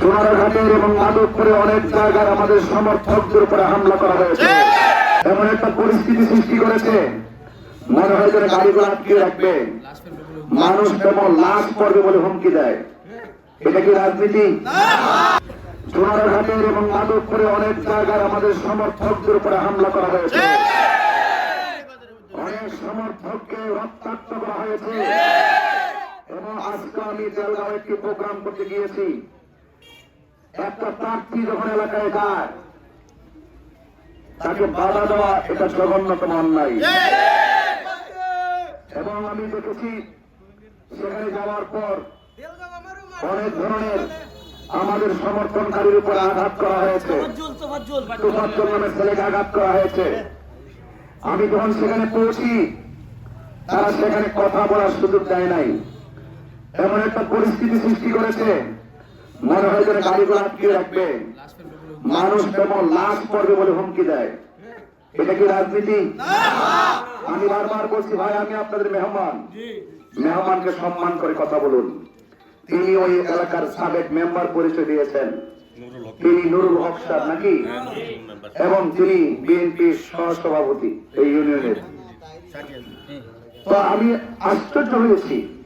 সোনারঘাটের এবং মাদকপুরে অনেক জায়গায় আমাদের সমর্থকদের উপরে হামলা করা হয়েছে। এমন একটা পরিস্থিতি সৃষ্টি করেছে। মনে হয় যেন গাড়িগুলো আটকে রাখবে। মানুষ কেমন লাশ পড়বে বলে হুমকি দেয়। এটা কি রাজনীতি? সোনারঘাটের এবং মাদকপুরে অনেক জায়গায় আমাদের সমর্থকদের উপরে হামলা করা হয়েছে। অনেক সমর্থককে রক্তাক্ত করা হয়েছে। এবং আজকে আমি জেলগাঁও একটি প্রোগ্রাম করতে গিয়েছি। একটা প্রার্থী যখন এলাকায় যায়, তাকে বাধা দেওয়া এটা জঘন্যতম অন্যায়। এবং আমি দেখেছি, সেখানে যাওয়ার পর অনেক ধরনের আমাদের সমর্থনকারীর উপর আঘাত করা হয়েছে। তুফাজ্জল ছেলেকে আঘাত করা হয়েছে। আমি যখন সেখানে পৌঁছি, তারা সেখানে কথা বলার সুযোগ দেয় নাই। এমন একটা পরিস্থিতি সৃষ্টি করেছে মনে হয় যেন গাড়িগুলো আটকে রাখবে। মানুষ কেমন লাশ পড়বে বলে হুমকি দেয়। এটা কি রাজনীতি? আমি বারবার বলছি, ভাই, আমি আপনাদের মেহমান। মেহমানকে সম্মান করে কথা বলুন। তিনি ওই এলাকার সাবেক মেম্বার পরিচয় দিয়েছেন। তিনি নুরুল হক সাহেব নাকি? এবং তিনি বিএনপির সহসভাপতি এই ইউনিয়নের। তো আমি আশ্চর্য হয়েছি।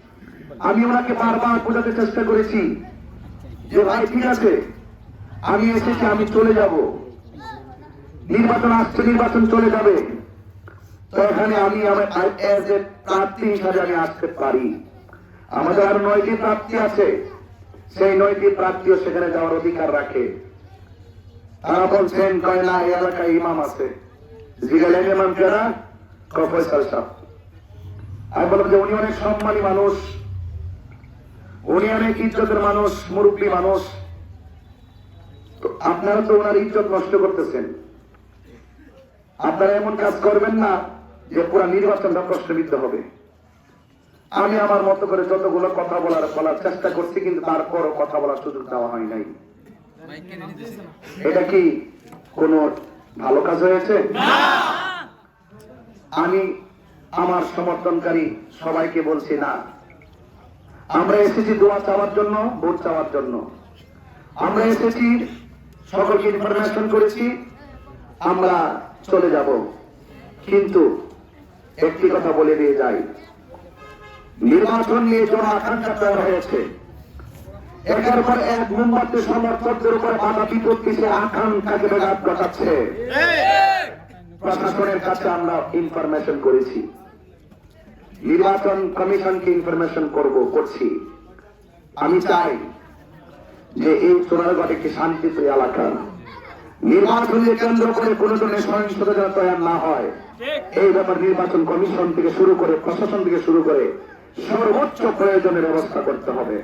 আমি ওনাকে বারবার বোঝাতে চেষ্টা করেছি। যে ভাই ঠিক আছে আমি এসেছি আমি চলে যাব। নির্বাচন আসছে নির্বাচন চলে যাবে। তো এখানে আমি আমার প্রার্থী হিসাবে আমি আসতে পারি। আমাদের আরও নয়টি প্রার্থী আছে। সেই নয়টি প্রার্থীও সেখানে যাওয়ার অধিকার রাখে। তারা বলছেন কয় না এই এলাকায় ইমাম আছে। জিগালেন ইমাম কেরা কফয়সাল সাহ আমি বললাম যে উনি অনেক সম্মানী মানুষ। উনি অনেক ইজ্জতের মানুষ মুরব্বী মানুষ। আপনারা তো ওনার ইজ্জত নষ্ট করতেছেন। আপনারা এমন কাজ করবেন না যে পুরো নির্বাচনটা প্রশ্নবিদ্ধ হবে। আমি আমার মতো করে যতগুলো কথা বলার বলার চেষ্টা করছি কিন্তু তারপরও কথা বলার সুযোগ দেওয়া হয় নাই। এটা কি কোনো ভালো কাজ হয়েছে? আমি আমার সমর্থনকারী সবাইকে বলছি না। আমরা এসেছি দোয়া চাওয়ার জন্য ভোট চাওয়ার জন্য। আমরা এসেছি সকলকে ইনফরমেশন করেছি আমরা চলে যাব। কিন্তু একটি কথা বলে দিয়ে যাই। নির্বাচন নিয়ে জন আকাঙ্ক্ষা তৈরি হয়েছে। একের পর এক মোমবাতি সমর্থকদের উপর বাধা বিপত্তি সে আকাঙ্ক্ষাকে বেগাত ঘটাচ্ছে। প্রশাসনের কাছে আমরা ইনফরমেশন করেছি। নির্বাচন কমিশনকে ইনফরমেশন করব করছি। আমি চাই যে এই সোনারগড় একটি শান্তিপ্রিয় এলাকা। নির্বাচনকে কেন্দ্র করে কোন ধরনের সহিংসতা যেন তৈরি না হয় এই ব্যাপার নির্বাচন কমিশন থেকে শুরু করে প্রশাসন থেকে শুরু করে সর্বোচ্চ প্রয়োজনের ব্যবস্থা করতে হবে।